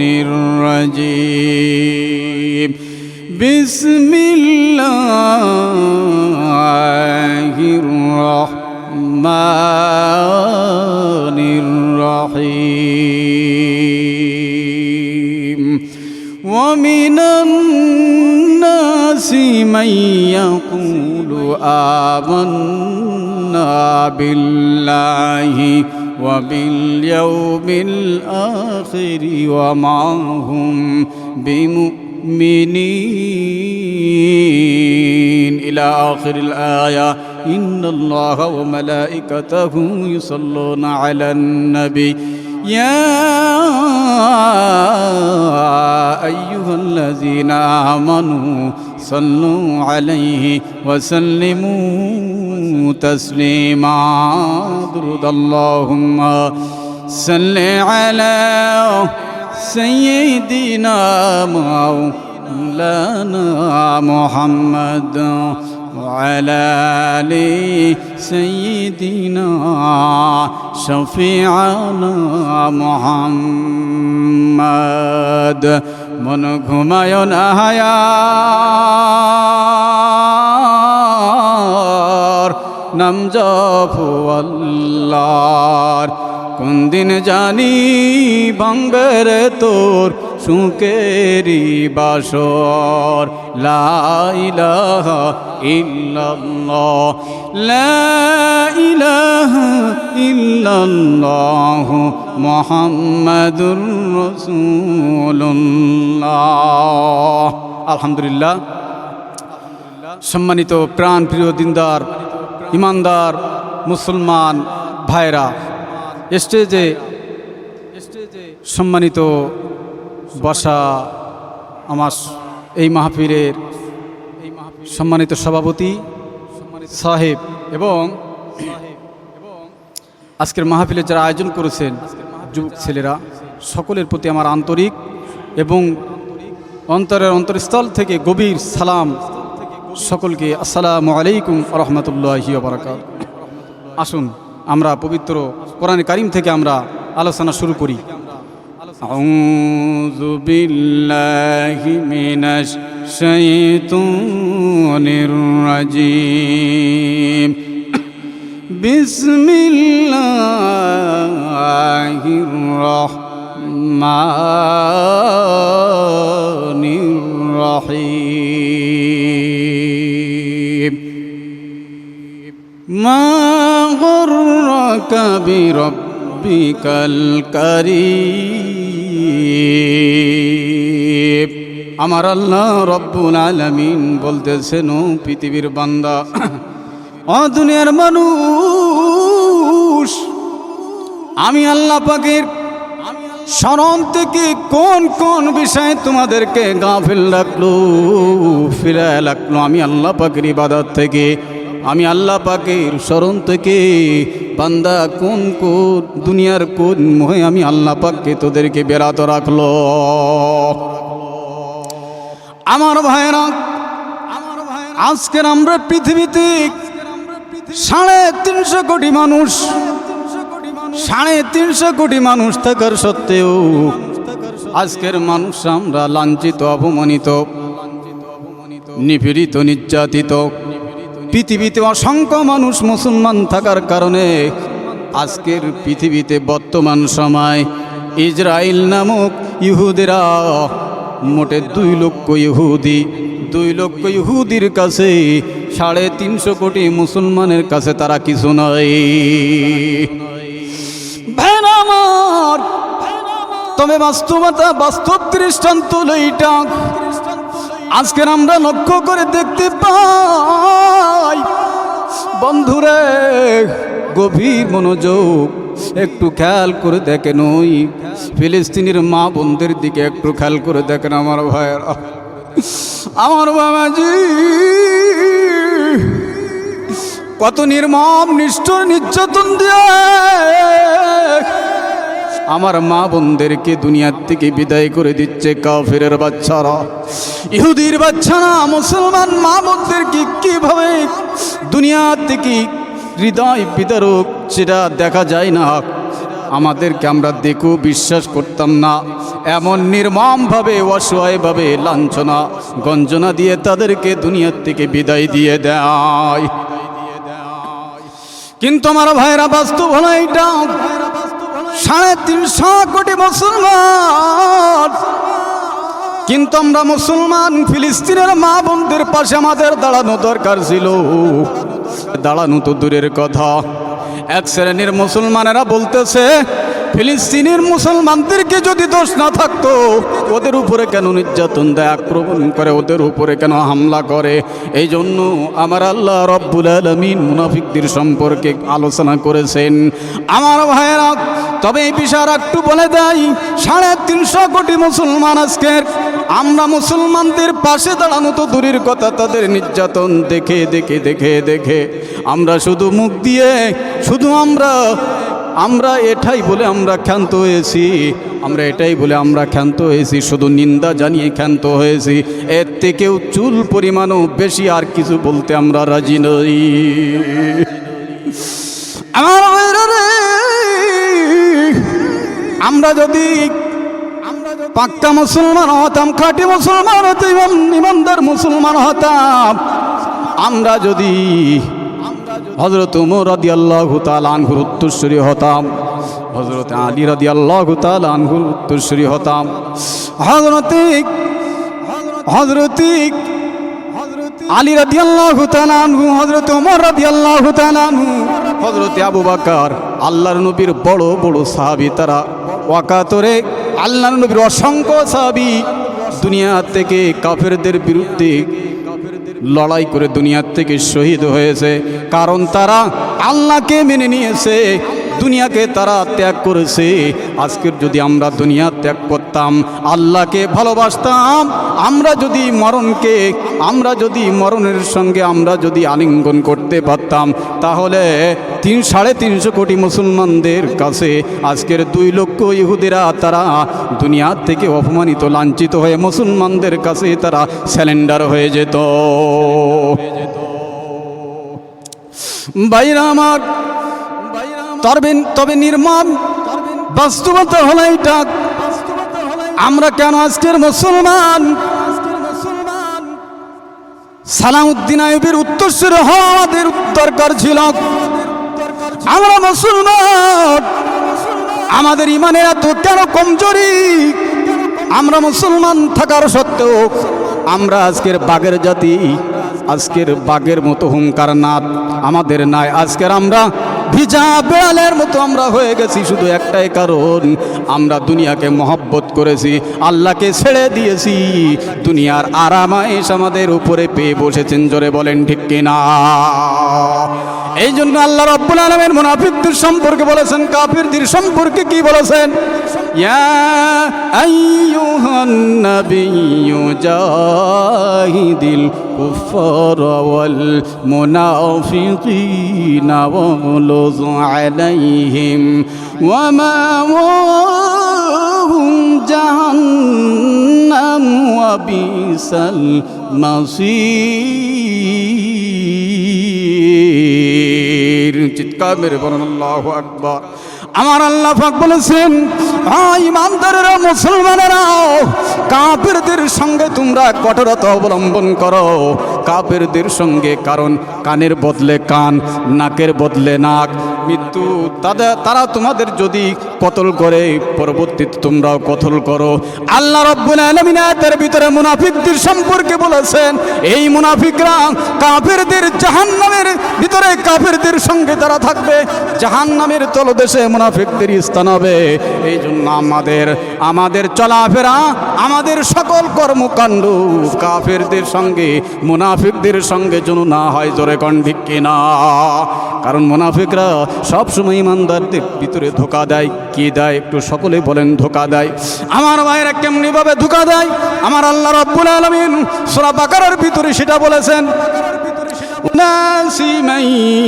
الرجيم. بسم الله الرحمن الرحيم. ومن الناس من يقول آمنا بالله وباليوم الآخر وما هم بمؤمنين. إلى آخر الآية. إن الله وملائكته يصلون على النبي. يا أيها الذين آمنوا صلوا عليه وسلموا تسليما. درد اللهم صل على سيدنا مولانا محمد وعلى آل سيدنا شفيعنا محمد মন ঘুমায় না হায়ার নাম জপু আল্লাহর কোন দিন জানি ভাঙবে রে তোর সুকেরি বাসর। লা ইলাহা ইল্লাল্লাহ। লা ইলাহা ইল্লাল্লাহ মুহাম্মাদুর রাসূলুল্লাহ। আলহামদুলিল্লাহ। সম্মানিত প্রাণ প্রিয় দিনদার, ইমানদার মুসলমান ভাইরা, স্টেজে সম্মানিত বসা আমার এই মাহফিলের সম্মানিত সভাপতি সাহেব এবং আজকের মাহফিলে যারা আয়োজন করেছেন যুবক ছেলেরা, সকলের প্রতি আমার আন্তরিক এবং অন্তরের অন্তরস্থল থেকে গভীর সালাম। সকলকে আসসালামু আলাইকুম রহমতুল্লাহ বারাকাত আসুন, আমরা পবিত্র কোরআন কারিম থেকে আমরা আলোচনা শুরু করি। أعوذ بالله من الشيطان الرجيم بسم الله الرحمن الرحيم ما غرك بربك الكريم আমার আল্লাহ রব্বুল আলামিন বলতেছেন, ও পৃথিবীর বান্দা অ দুনিয়ার মানুষ, আমি আল্লাহ পাকের স্মরণ থেকে কোন কোন বিষয়ে তোমাদেরকে গাফিল রাখল, ফিরায় রাখল, আমি আল্লাহ পাকের ইবাদত থেকে আমি আল্লাহ পাকের স্মরণ থেকে বান্দা কোন কোন দুনিয়ার কোন মোহে আমি আল্লাহ পাককে তোদেরকে বেড়াত রাখল। আমার ভাইরা আমার আজকের আমরা পৃথিবীতে সাড়ে তিনশো কোটি মানুষ, সাড়ে তিনশো কোটি মানুষ থাকার সত্ত্বেও আজকের মানুষ আমরা লাঞ্ছিত, অপমানিত, নিপীড়িত, নির্যাতিত। পৃথিবীতে অসংখ্য মানুষ মুসলমান থাকার কারণে আজকের পৃথিবীতে বর্তমান সময় ইসরায়েল নামক ইহুদেরা মোটে দুই লক্ষ ইহুদি, দুই লক্ষ ইহুদির কাছে সাড়ে তিনশো কোটি মুসলমানের কাছে তারা কিছু নয় তবে বাস্তবতা বাস্তব দৃষ্টান্ত লইটা আজকের আমরা লক্ষ্য করে দেখতে পাই, বন্ধুরে, গভীর মনোযোগ, একটু খেয়াল করে দেখেন ওই ফিলিস্তিনির মা বোনদের দিকে একটু খেয়াল করে দেখেন আমার ভাইয়েরা। আমার বাবাজি, কত নির্মম, নিষ্ঠুর, নির্যাতন দিয়ে আমার মা বোনদেরকে দুনিয়ার থেকে বিদায় করে দিচ্ছে কাফেরের বাচ্চারা। ইহুদির বাচ্চারা, মুসলমান মা বোনদেরকে কীভাবে দুনিয়া থেকে হৃদয় বিদারক সেটা দেখা যায় না? আমাদেরকে আমরা দেখো বিশ্বাস করতাম না। এমন নির্মমভাবে, অসহায়ভাবে লাঞ্ছনা, গঞ্জনা দিয়ে তাদেরকে দুনিয়ার থেকে বিদায় দিয়ে দেয়। কিন্তু আমার ভাইরা বাস্তব হলো এইটা সাড়ে তিনশো কোটি মুসলমান। কিন্তু আমরা মুসলমান, ফিলিস্তিনের মা বন্ধুর পাশে আমাদের দাঁড়ানো দরকার ছিল। দাঁড়ানো তো দূরের কথা। এক শ্রেণির মুসলমানেরা বলতেছে ফিলিস্তিনের মুসলমানদেরকে যদি দোষ না থাকতো, ওদের উপরে কেন নির্যাতন, দেয়, আক্রমণ করে? ওদের উপরে কেন হামলা করে? এই জন্য আমার আল্লাহ রব্বুল আলমিন মুনাফিকদের সম্পর্কে আলোচনা করেছেন। আমার ভাইয়েরা, তবে এই বিষয় একটু বলে দেয় সাড়ে তিনশো কোটি মুসলমান আজকের, আমরা মুসলমানদের পাশে দাঁড়ানো তো দূরের কথা, তাদের নির্যাতন দেখে দেখে দেখে দেখে। আমরা শুধু মুখ দিয়ে, শুধু আমরা আমরা এটাই বলে আমরা ক্ষান্ত হয়েছি। আমরা এটাই বলে আমরা ক্ষান্ত হয়েছি, শুধু নিন্দা জানিয়ে ক্ষান্ত হয়েছি। এর থেকেও চুল পরিমাণও বেশি, আর কিছু বলতে আমরা রাজি নই। আমার যদি পাক্কা মুসলমান হতাম, খাঁটি মুসলমান হতাম ইমানদার মুসলমান হতাম, আমরা যদি হজরত উমর রাদি আল্লাহ আনহুর উত্তরসূরি হতাম। হজরত আলী রাদি আল্লাহ আনহুর উত্তরসূরি হতাম। হজরতে হজরতে আলী রাদি আল্লাহ আনহু হজরত উমর রাদি আল্লাহ আনহু হজরত আবু বাকার, আল্লাহর নবীর বড় বড় সাহাবি তারা। ওয়াকাতরে আল্লাহর নবীর অসংখ্য সাহাবি দুনিয়া থেকে কাফেরদের বিরুদ্ধে লড়াই করে দুনিয়ার থেকে শহীদ হয়েছে। কারণ তারা আল্লাহকে মেনে নিয়েছে। দুনিয়াকে তারা ত্যাগ করেছে। আজকের যদি আমরা দুনিয়া ত্যাগ করতাম, আল্লাহকে ভালোবাসতাম, আমরা যদি মরণকে, আমরা যদি মরণের সঙ্গে আমরা যদি আলিঙ্গন করতে পারতাম, তাহলে তিন, সাড়ে তিনশো কোটি মুসলমানদের কাছে আজকের দুই লক্ষ ইহুদিরা, তারা দুনিয়ার থেকে অপমানিত, লাঞ্ছিত হয়ে মুসলমানদের কাছে তারা স্যালেন্ডার হয়ে যেত। বাইরা আমার তবে তবে নির্মম বাস্তবতা হলো এইটা। আমরা কেন আজকের মুসলমান? সালাউদ্দিন আইবের উত্তরসূরি হওয়া আমাদের দরকার ছিল। আমরা মুসলমান। আমাদের ইমানের এত কেন কমজোরি? আমরা মুসলমান থাকার সত্ত্বেও আমরা আজকের বাঘের জাতি, আজকের বাঘের মতো হুঙ্কার নাদ আমাদের নাই। আজকের আমরা ভিজা বেড়ালের মতো আমরা হয়ে গেছি, শুধু একটাই কারণ। আমরা দুনিয়াকে মহব্বত করেছি, আল্লাহকে ছেড়ে দিয়েছি। দুনিয়ার আরামাইশ আমাদের উপরে পেয়ে বসেছেন, জোরে বলেন ঠিক কিনা? এই জন্য আল্লাহ রব্বুল আলমের মুনাফিকদের সম্পর্কে বলেছেন, কাফিরদের সম্পর্কে কি বলেছেন? ইয়া আইয়ুহান নাবিয়্যু জাহিদিল কুফার ওয়াল মুনাফিকিনা ওয়াগলুজ আলাইহিম ওয়া মাওয়াহুম জাহান্নাম ওয়া বিসাল মাসির তাকবীর চিৎকার মেরে বলেন আল্লাহু আকবার আমার আল্লাহ পাক বলেছেন ইমানদারেরা মুসলমানেরা, কাফেরদের সঙ্গে তোমরা কঠোরতা অবলম্বন করো। কাফেরদের সঙ্গে কারণ কানের বদলে কান, নাকের বদলে নাক, মৃত্যু তাদের তারা তোমাদের যদি কতল করে, পরবর্তীতে তোমরাও কতল করো। আল্লাহ রব্বুল আলামিন আয়াতের ভিতরে মুনাফিকদের সম্পর্কে বলেছেন, এই মুনাফিকরা কাফেরদের জাহান্নামের কাফেরদের সঙ্গে তারা থাকবে জাহান জাহান্নামের তলদেশে মুনাফিকদের স্থান হবে। এই জন্য আমাদের আমাদের চলাফেরা, আমাদের সকল কর্মকাণ্ড কাফেরদের সঙ্গে, মুনাফিকদের সঙ্গে যেন না হয়, জোরে কণ্ঠিক কিনা? কারণ মুনাফিকরা সবসময় ইমানদারদের ভিতরে ধোকা দেয়, কি দেয়? একটু সকলে বলেন, ধোকা দেয়। আমার ভাইরা কেমনিভাবে ধোকা দেয়? আমার আল্লাহ রব্বুল আলমিন সোরা বাকারের ভিতরে সেটা বলেছেন الناس من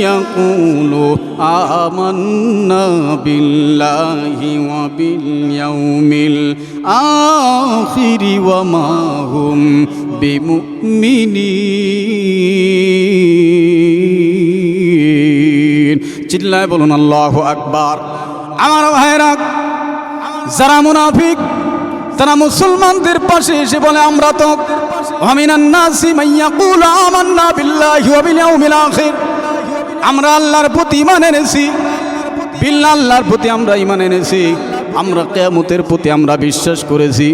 يقول آمنا بالله وباليوم الآخر وما هم بمؤمنين চিল্লায় বলুন আল্লাহ আকবার আমার ভাইরা যারা মুনাফিক তারা মুসলমানদের পাশে এসে বলে, আমরা তো আমরা আল্লাহর প্রতি ইমান এনেছি। বিল্লাহ আল্লাহর প্রতি আমরা ইমান এনেছি। আমরা কিয়ামতের প্রতি আমরা বিশ্বাস করেছি।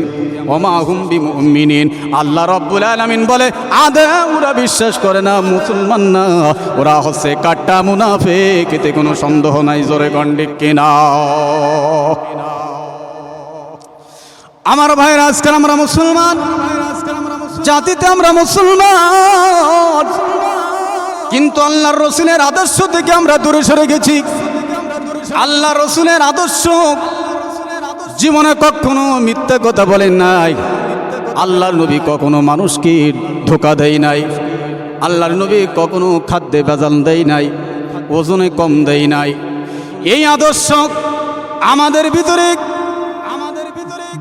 আল্লাহ রাব্বুল আলামিন বলে, আদে, ওরা বিশ্বাস করে না, মুসলমান না। ওরা হচ্ছে কাট্টা মুনাফে কেতে কোনো সন্দেহ নাই, জোরে গন্ডিক কিনা। আমার ভাইয়ের আজকাল আমরা মুসলমান। জাতিতে আমরা মুসলমান। কিন্তু আল্লাহর রসুলের আদর্শ থেকে আমরা দূরে সরে গেছি। আল্লাহ রসুলের আদর্শ জীবনে কখনো মিথ্যা কথা বলেন নাই। আল্লাহর নবী কখনো মানুষকে ধোকা দেয় নাই। আল্লাহর নবী কখনো খাদ্যে বেজাল দেয় নাই, ওজনে কম দেয় নাই। এই আদর্শ আমাদের ভিতরে আমাদের ভিতরে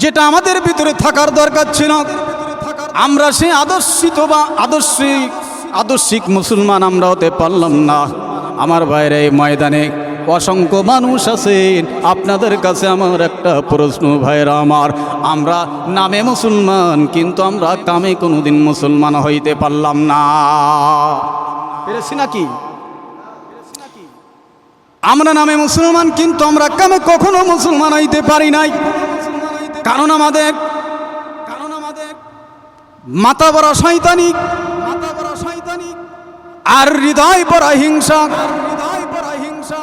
যেটা আমাদের ভিতরে থাকার দরকার ছিল। আমরা সেই আদর্শিত বা আদর্শিক আদর্শিক মুসলমান আমরা হতে পারলাম না। আমার বাইরে এই ময়দানে অসংখ্য মানুষ আছেন। আপনাদের কাছে আমার একটা প্রশ্ন ভাইরা আমার। আমরা নামে মুসলমান, কিন্তু আমরা কামে কোনোদিন মুসলমান হইতে পারলাম না। পেরেছি নাকি? আমরা নামে মুসলমান, কিন্তু আমরা কামে কখনো মুসলমান হইতে পারি নাই। কারণ আমাদের কারণ আমাদের মাথা বড় শৈতানিক মাথা বড় শৈতানিক আর হৃদয় বড় হিংসা হৃদয় বড় হিংসা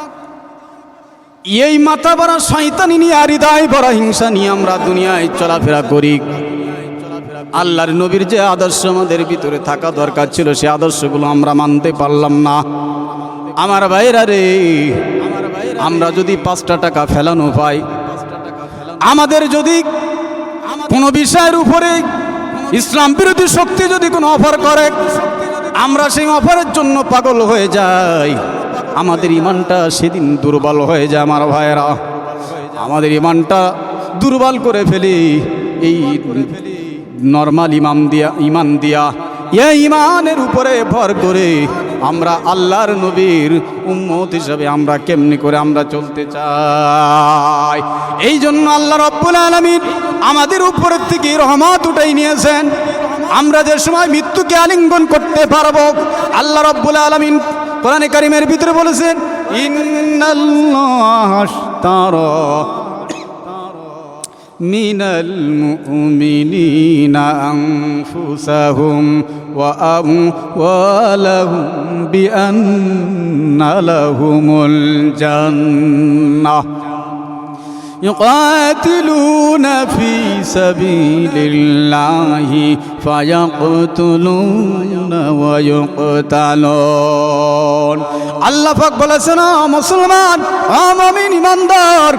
এই মাথা বড় শয়তানি নিয়ে আর হৃদয় বড় হিংসা নিয়ে আমরা দুনিয়ায় চলাফেরা করি। আল্লাহর নবীর যে আদর্শ আমাদের ভিতরে থাকা দরকার ছিল, সে আদর্শগুলো আমরা মানতে পারলাম না। আমার ভাইরা রে, আমরা যদি পাঁচটা টাকা ফেলানো পাই আমাদের যদি কোনো বিষয়ের উপরে ইসলাম বিরোধী শক্তি যদি কোনো অফার করে, আমরা সেই অফারের জন্য পাগল হয়ে যাই। আমাদের ইমানটা সেদিন দুর্বল হয়ে যায় আমার ভাইয়েরা। আমাদের ইমানটা দুর্বল করে ফেলি। এই নর্মাল ইমাম দিয়া ইমান দিয়া। এই ইমানের উপরে ভর করে আমরা আল্লাহর নবীর উম্মত হিসাবে আমরা কেমনি করে আমরা চলতে চাই? এই জন্য আল্লাহ রব্বুল আলমিন আমাদের উপরের থেকে রহমত উঠাই নিয়েছেন। আমরা যে সময় মৃত্যুকে আলিঙ্গন করতে পারব, আল্লাহ রব্বুল আলমিন কোরআনে কারিমের ভিতরে বলেছেন, ইন্নাল্লাহ আশতারা من المؤمنين أنفسهم وأموالهم بأن لهم الجنة يقاتلون في سبيل الله فيقتلون ويقتلون আল্লাহ পাক বলেছেন "ও মুসলমান আমিন ইমানদার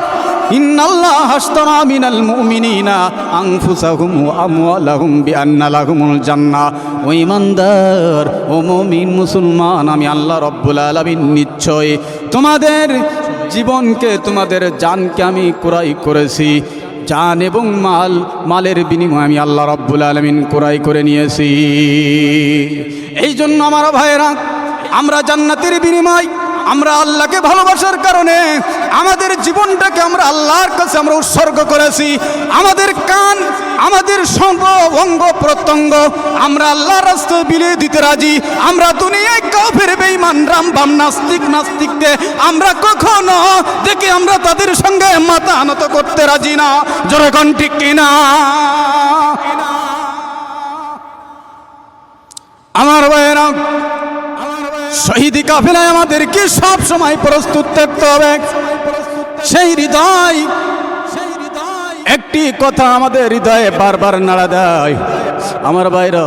ইন্নাল্লাহ হাসতারা মিনাল মুমিনিনা আনফুসাহুম ওয়া আমওয়ালাহুম বিআন্না লাহুমুল জান্নাহ ও ইমানদার ও মুমিন মুসলমান আমি আল্লাহ রব্বুল আলামিন নিশ্চয় তোমাদের জীবনকে, তোমাদের জানকে আমি ক্রয় করেছি। জান এবং মাল, মালের বিনিময়ে আমি আল্লাহ রব্বুল আলমিন ক্রয় করে নিয়েছি। এই জন্য আমার ভাইয়েরা, আমরা জান্নাতের বিনিময়, আমরা আল্লাহকে ভালোবাসার কারণে আমাদের জীবনটাকে আমরা আল্লাহর কাছে আমরা উৎসর্গ করেছি। আমাদের কান, আমাদের সর্ব অঙ্গ, প্রত্যঙ্গ আমরা আল্লাহর রাস্তায় বিলিয়ে দিতে রাজি। আমরা দুনিয়ায় কাফের, বেঈমান রাম বাম নাস্তিক, নাস্তিককে আমরা কখনো দেখি আমরা তাদের সঙ্গে মাথা আনত করতে রাজি না। জোরগণ ঠিক কিনা? আমার ভাইয়েরা শহীদি কাফেলায় আমাদেরকে সব সময় প্রস্তুত থাকতে হবে। সেই হৃদয় একটি কথা আমাদের হৃদয়ে বারবার নাড়া দেয়। আমার বাইরা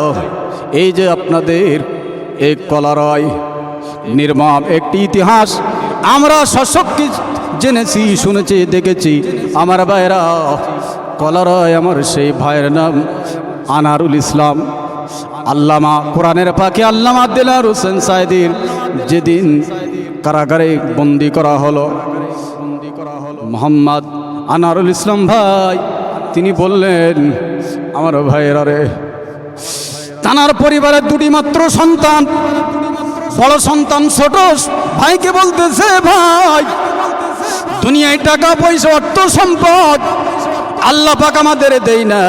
এই যে আপনাদের এই কলারয় নির্মম একটি ইতিহাস, আমরা সশক্তি জেনেছি, শুনেছি, দেখেছি। আমার ভাইরা কলারয় আমার সেই ভাইয়ের নাম আনারুল ইসলাম। আল্লামা, কোরআনের পাখি আল্লামা দিলার হোসেন সাইদির যেদিন কারাগারে বন্দি করা হলো, মোহাম্মদ আনারুল ইসলাম ভাই, তিনি বললেন, আমার ভাইয়েরা রে, তানার পরিবারের দুটি মাত্র সন্তান, বড় সন্তান ছোট, ভাইকে বলতেছে, ভাই, দুনিয়ায় টাকা, পয়সা, অর্থ সম্পদ, আল্লাহ পাক আমাদের দেই না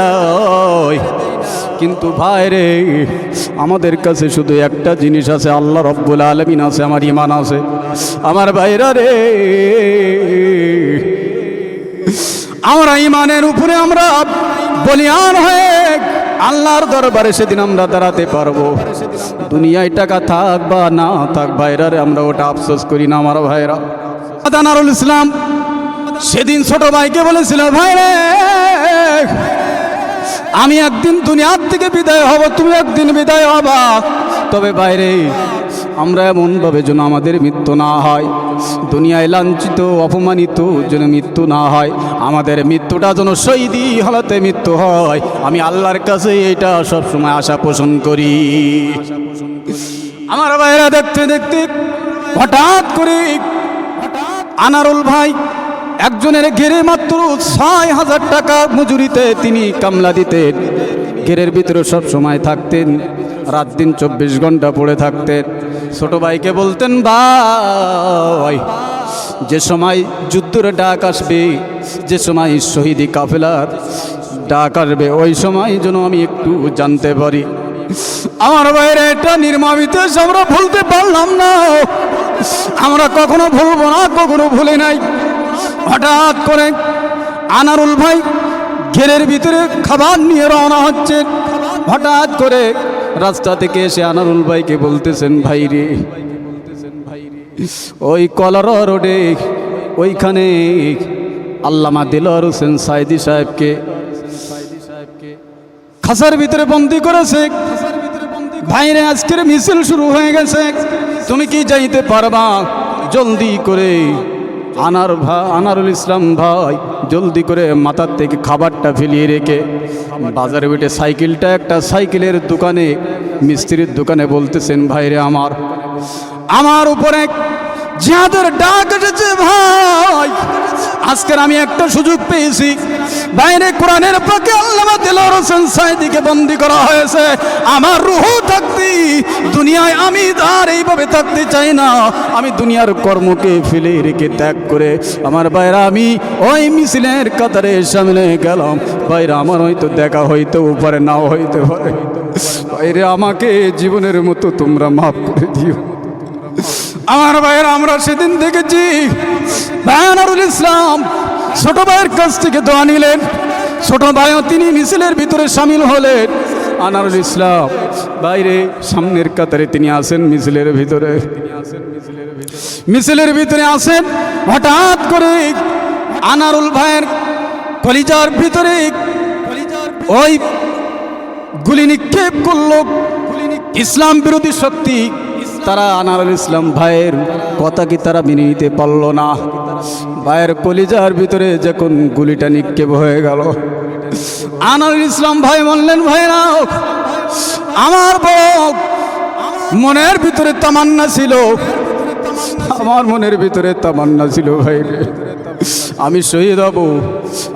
কিন্তু ভাই রে, আমাদের কাছে শুধু একটা জিনিস আছে, আল্লাহ রব্বুল আলমিন আছে, আমার ইমান আছে। আমার ভাইরা রে, আমরা ইমানের উপরে আমরা বলিয়ান হয়ে আল্লাহর দরবারে সেদিন আমরা দাঁড়াতে পারব। দুনিয়ায় টাকা থাক বা না থাক, ভাইরা রে, আমরা ওটা আফসোস করি না, আমার ভাইরা। আদানারুল ইসলাম সেদিন ছোট ভাইকে বলেছিল, ভাই রে আমি একদিন দুনিয়ার থেকে বিদায় হব, তুমি একদিন বিদায় হবা। তবে বাইরে আমরা এমনভাবে যেন আমাদের মৃত্যু না হয়। দুনিয়ায় লাঞ্ছিত, অপমানিত যেন মৃত্যু না হয়। আমাদের মৃত্যুটা যেন শহীদি হলাতে মৃত্যু হয়। আমি আল্লাহর কাছে এটা সবসময় আশা পোষণ করি। আমার ভাইরা দেখতে দেখতে হঠাৎ করে হঠাৎ আনারুল ভাই একজনের ঘেরে মাত্র ছয় হাজার টাকা মজুরিতে তিনি কামলা দিতেন। ঘেরের ভিতরে সব সময় থাকতেন, রাত দিন চব্বিশ ঘণ্টা পড়ে থাকতেন। ছোট ভাইকে বলতেন, ভাই, যে সময় যুদ্ধের ডাক আসবে, যে সময় শহীদি কাফেলার ডাক আসবে, ওই সময় যেন আমি একটু জানতে পারি। আমার বাইরে এটা নির্মামিত আমরা ভুলতে পারলাম না। আমরা কখনো ভুলবো না, কখনো ভুলে নাই। হঠাৎ করে আনারুল ভাই ঘেরের ভিতরে খাবার নিয়ে রওনা হচ্ছে। হঠাৎ করে রাস্তা থেকে এসে আনারুল ভাইকে বলতেছেন, ভাই রে, ওই কলার রোডে ওইখানে আল্লামা দিলর হোসেন সাইদি সাহেবকে খাসার ভিতরে বন্দি করেছে। ভাইরে, আজকের মিছিল শুরু হয়ে গেছে। তুমি কি যাইতে পারবা? জলদি করে আনার ভা আনারুল ইসলাম ভাই, জলদি করে মাথার থেকে খাবারটা ফেলিয়ে রেখে বাজারে উঠে সাইকেলটা একটা সাইকেলের দোকানে, মিস্ত্রির দোকানে বলতেছেন ভাইরে আমার আমার উপরে যাদের ডাক এসেছে ভাই। আজকের আমি একটা সুযোগ পেয়েছি। বাইরে কোরআনের পাকে আল্লামা দিলর হোসেন সাইদিকে বন্দি করা হয়েছে। আমার রুহ থাকতে, দুনিয়ায় আমি আর এইভাবে থাকতে চাই না। আমি দুনিয়ার কর্মকে ফেলে রেখে ত্যাগ করে আমার বাইরে আমি ওই মিছিলের কাতারে সামনে গেলাম। বাইরে আমার হয়তো দেখা হইতে পারে, নাও হইতে পারে। বাইরে আমাকে জীবনের মতো তোমরা মাফ করে দিও। আমার ভাইয়ের, আমরা সেদিন দেখেছি বায়ানারুল ইসলাম ছোট ভাইয়ের কাছ থেকে দোয়া নিলেন। ছোট ভাইও তিনি মিছিলের ভিতরে সামিল হলেন। আনারুল ইসলাম, বাইরে সামনের কাতারে তিনি আসেন মিছিলের ভিতরে। মিছিলের ভিতরে আসেন, হঠাৎ করে আনারুল ভাইয়ের কলিজার ভিতরে ওই গুলি নিক্ষেপ করল। ইসলাম বিরোধী শক্তি তারা আনারুল ইসলাম ভাইয়ের কথা কি তারা মেনে নিতে পারল না? ভাইয়ের কলিজার ভিতরে যখন গুলিটা নিক্ষেপ হয়ে গেল, আনারুল ইসলাম ভাই বললেন, ভাইরা, আমার বউ মনের ভিতরে তামান্না ছিল। আমার মনের ভিতরে তামান্না ছিল ভাই। আমি শহীদ হব,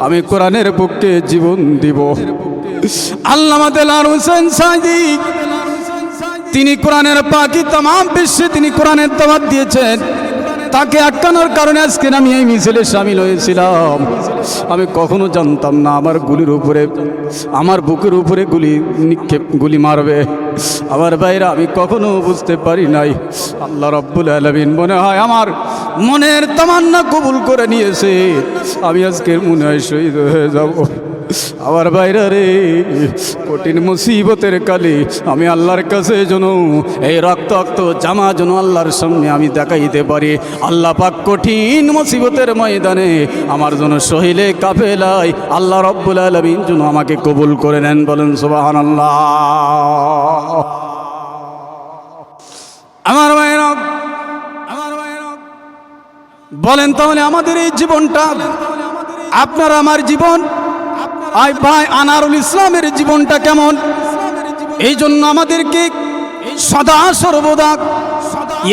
আমি কোরআনের পক্ষে জীবন দিব। দেলার হোসেন সাইদি তিনি কোরআনের পাখি তাম বিশ্বে তিনি কোরআনের দাওয়াত দিয়েছেন। তাকে আটকানোর কারণে আজকে আমি এই মিছিলে সামিল হয়েছিলাম। আমি কখনো জানতাম না আমার গুলির উপরে, আমার বুকের উপরে গুলি নিক্ষেপ, গুলি মারবে। আমার বাইরে আমি কখনো বুঝতে পারি নাই। আল্লাহ রব্বুল আলমিন মনে হয় আমার মনের তামান্না কবুল করে নিয়েছে। আমি আজকের মনে হয় শহীদ হয়ে যাব। আমার বাইরে রে, কঠিন মুসিবতের কালে আমি আল্লাহর কাছে যেন এই রক্তাক্ত জামা যেন আল্লাহর সামনে আমি দেখাইতে পারি। আল্লাহ পাক কঠিন মুসিবতের ময়দানে আমার জন্য সহিলে কাফেলাই আল্লাহ রব্বুল আলমিন যেন আমাকে কবুল করে নেন বলেন সুবাহান আল্লাহ আমার ভাইরা আমার ভাইরা, বলেন তাহলে আমাদের এই জীবনটা, আপনার আমার জীবন আই ভাই আনারুল ইসলামের জীবনটা কেমন? এই জন্য আমাদেরকে সদা সর্বদা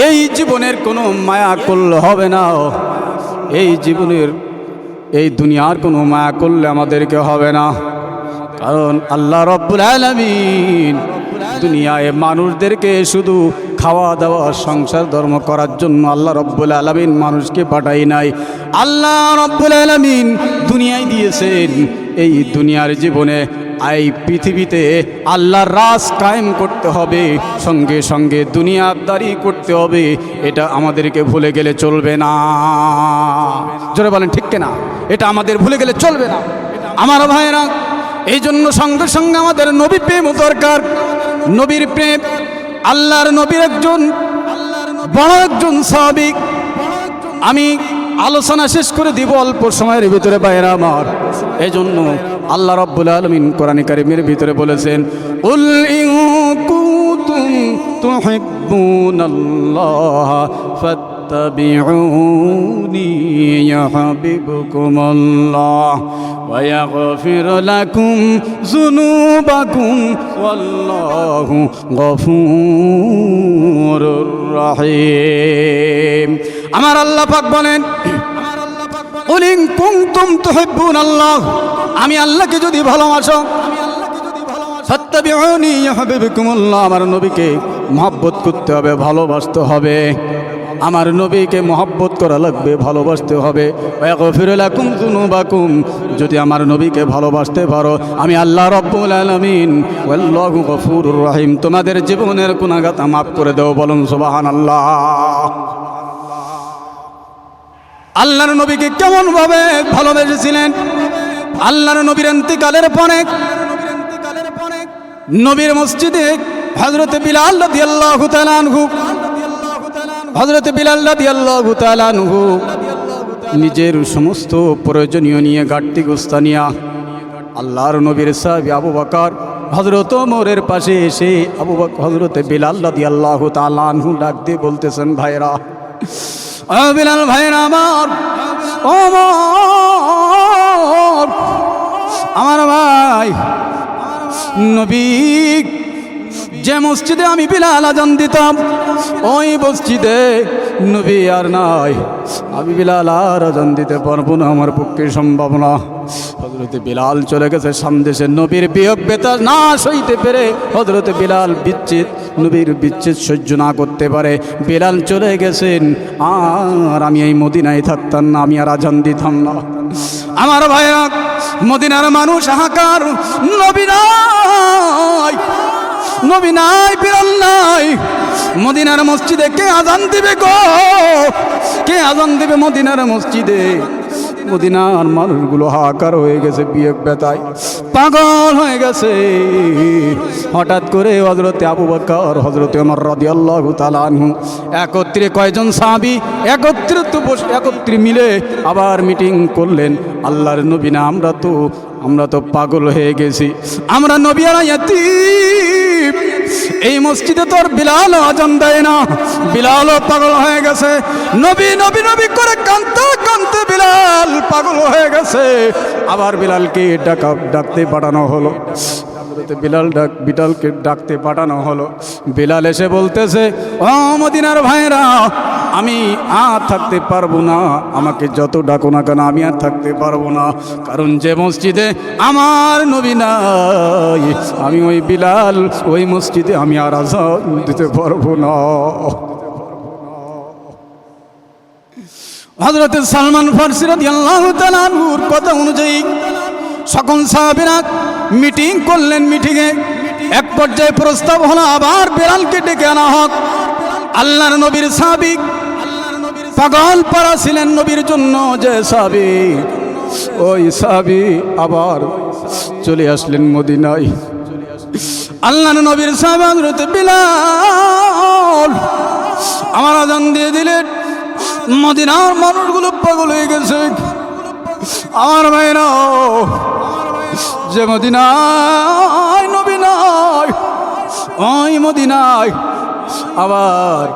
এই জীবনের কোনো মায়া করলে হবে না। এই জীবনের, এই দুনিয়ার কোনো মায়া করলে আমাদেরকে হবে না। কারণ আল্লাহ রব্বুল আলমিন দুনিয়ায় মানুষদেরকে শুধু খাওয়া দাওয়া, সংসার ধর্ম করার জন্য আল্লাহ রব্বুল আলমিন মানুষকে পাঠাই নাই। আল্লাহ রব্বুল আলমিন দুনিয়ায় দিয়েছেন। এই দুনিয়ার জীবনে এই পৃথিবীতে আল্লাহর রাস কায়েম করতে হবে, সঙ্গে সঙ্গে দুনিয়াদারি করতে হবে, এটা আমাদেরকে ভুলে গেলে চলবে না। জোরে বলেন, ঠিক না এটা আমাদের ভুলে গেলে চলবে না। আমার ভাইরা এই জন্য সঙ্গে সঙ্গে আমাদের নবী প্রেম দরকার। নবীর প্রেম আল্লাহর নবীর একজন, বড় একজন স্বাভাবিক আমি আলোচনা শেষ করে দিব অল্প সময়ের ভিতরে বাইরে আমার। এই জন্য আল্লাহ রব্বুল আলমিন কোরআন কারিমের ভিতরে বলেছেন, উল তুহিব্বুনাল্লাহ فاتبعوني يحببكم الله ويغفر لكم ذنوبكم والله غفور رحيم আমার আল্লাহ পাক বলেন উলিং কুমতুম তুহিব্বুন আল্লাহ আমি আল্লাহকে যদি ভালোবাসো সত্যাবিহনী হাবিবকুমুল্লাহ আমার নবীকে মহব্বত করতে হবে ভালোবাসতে হবে আমার নবীকে মহব্বত করা লাগবে, ভালোবাসতে হবে। ফিরলাকুম বাকুম যদি আমার নবীকে ভালোবাসতে পারো, আমি আল্লাহ রব্বুল আলমিন গফুর রহিম, তোমাদের জীবনের গুণাগাতা মাফ করে দেও বলুন সুবাহান আল্লাহ আল্লাহর নবীকে কেমন ভাবে ভালোবেসেছিলেন? আল্লাহর নবীর অন্তিকালের পরে, নবীর মসজিদে হজরত বিলাল রাদি আল্লাহ তালানহু হজরত বিলাল রাদি আল্লাহ তালানহু নিজের সমস্ত প্রয়োজনীয় নিয়ে গাড়তি গোস্তানিয়া আল্লাহর নবীর সাহেব আবু বকর হজরত মোরের পাশে এসে আবু বকর হজরত বিলাল রাদি আল্লাহ তালানহু ডাক দিয়ে বলতেছেন ভাইরা বিলাল ভাইরা আমার আমার ভাই নবী যে মসজিদে আমি বিলাল আজান দিতাম, ওই মসজিদে নবী আর নাই। আমি বিলাল আর আজান দিতে পারব না, আমার পক্ষে সম্ভব না। হজরতে বিলাল চলে গেছে সামদেশে নবীর বিয়োগ বেতার না সইতে পেরে হজরতে বিলাল বিচ্ছেদ, নবীর বিচ্ছেদ সহ্য না করতে পারে। বিলাল চলে গেছেন, আর আমি এই মদিনায় থাকতাম না, আমি আর আজান দিতাম না। আমার ভাইয়া মদিনার মানুষ হাহাকার, নবী নাই। নবী নাই, বিড়াল নাই। মদিনার মসজিদে কে আজান দিবে গো? কে আজান দিবে মদিনার মসজিদে? মদিনার মানুষগুলো হাহাকার হয়ে গেছে বিয়ে ব্যথায় পাগল হয়ে গেছে। হঠাৎ করে হজরতে আবু বকর হজরতে আমার রাদি আল্লাহ তালানহু একত্রে কয়জন সাহাবি? তো বসে, একত্রে মিলে আবার মিটিং করলেন। আল্লাহর নবী না, আমরা তো আমরা তো পাগল হয়ে গেছি। আমরা নবিয়ারা ইয়াতিম। এই মসজিদে তোর বিলাল আজান দেয় না। বিলালও পাগল হয়ে গেছে। নবী নবী নবী করে কানতে কানতে বিলাল পাগল হয়ে গেছে। আবার বিলালকে ডাকা, ডাকতে পাঠানো হলো। হজরতে বিলাল ডাক বিড়ালকে ডাকতে পাঠানো হলো। বিলাল এসে বলতেছে, ও মদিনার ভাইরা আমি আর থাকতে পারব না। আমাকে যত ডাকো না কেন, আমি আর থাকতে পারব না। কারণ যে মসজিদে আমার নবী নাই, আমি ওই বিলাল, ওই মসজিদে আমি আর আজাদ দিতে পারব না। হজরত সালমান ফার্সি রাদিয়াল্লাহু তাআলা আনহুর কথা অনুযায়ী সকল সাহাবীরা মিটিং করলেন মিটিংয়ে। এক পর্যায়ে প্রস্তাব হলো, আবার বেলালকে ডেকে আনা হোক। আল্লাহর নবীর সাহাবী পাগল পারা ছিলেন নবীর জন্য যে সাহাবী। ওই সাহাবী আবার চলে আসলেন মদিনায়। আল্লাহর নবীর হযরত বিলাল আমার আজান দিয়ে দিলেন। মদিনার মানুষগুলো পাগল হয়ে গেছে। আমার ভাইরা যে মদিনায় নবী ওই মদিনায় আবার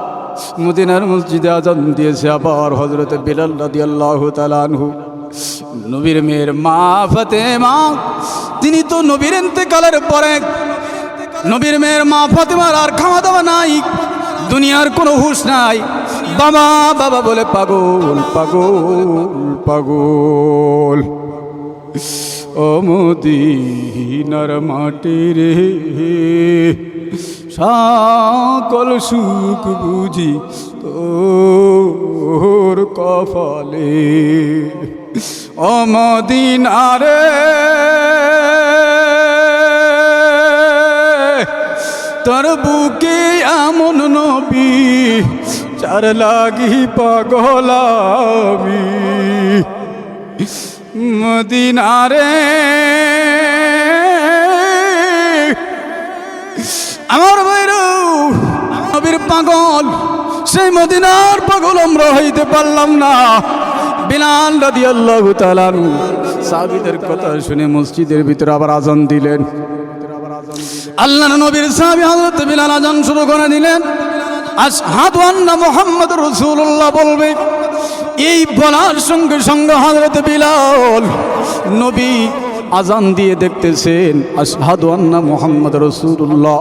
মদিনার মসজিদে আজান দিয়েছে আবার হজরত বিলাল রাদি আল্লাহ তালানহু নবীর মেয়ের মা ফাতেমা, তিনি তো নবীর ইন্তেকালের পরে নবীর মেয়ের মা ফাতেমার আর খাওয়া দাওয়া নাই, দুনিয়ার কোনো হুঁশ নাই। বাবা বাবা বলে, পাগল পাগল পাগল। ও মদিনার মাটি রে। সকল সুখ বুঝি তোর কপালে। ও মদিনারে তোর বুকে এমন নবী চার লাগি পাগলামি। মদিনারে। আমার বৈরু নবীর পাগল, সেই মদিনার পাগল আমরা হইতে পারলাম না। বিলাল রাদি আল্লাহ তালানু সাবিদের কথা শুনে মসজিদের ভিতরে আবার আজান দিলেন। আল্লাহ নবীর সাহাবি হযরত বিলাল আজান শুরু করে দিলেন। আশহাদু আন্না মুহাম্মদ রাসূলুল্লাহ বলবে এই বলার সঙ্গে সঙ্গে হাজরত বিলাল নবী আজান দিয়ে দেখতেছেন, আশহাদু আন্না মোহাম্মদ রাসূলুল্লাহ।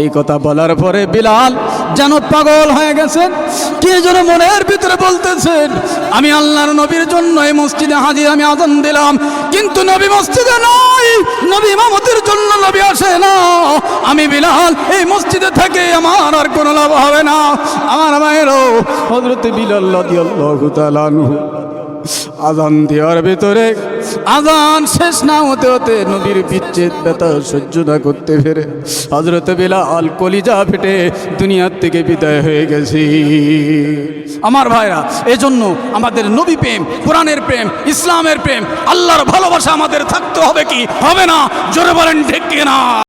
এই কথা বলার পরে বিলাল যেন পাগল হয়ে গেছেন? কে যেন মনের ভিতরে বলতেছেন? আমি আল্লাহর নবীর জন্য এই মসজিদে হাজির, আমি আজান দিলাম। কিন্তু নবী মসজিদে নয় নবী ইমামতির জন্য নবী আসে না। আমি বিলাল, এই মসজিদে থেকে আমার আর কোনো লাভ হবে না। আমার মায়েরও হজরত বিলাল রাদিয়াল্লাহু তাআলা আজান দেওয়ার ভেতরে আজান শেষ না হতে হতে নবীর বিচ্ছেদ ব্যথা সহ্য না করতে পেরে হজরত বেলা আল কলিজা ফেটে দুনিয়ার থেকে বিদায় হয়ে গেছি। আমার ভাইরা, এজন্য আমাদের নবী প্রেম, কোরআনের প্রেম, ইসলামের প্রেম, আল্লাহর ভালোবাসা আমাদের থাকতে হবে কি? হবে না? জোরে বলেন, ঠিক কিনা?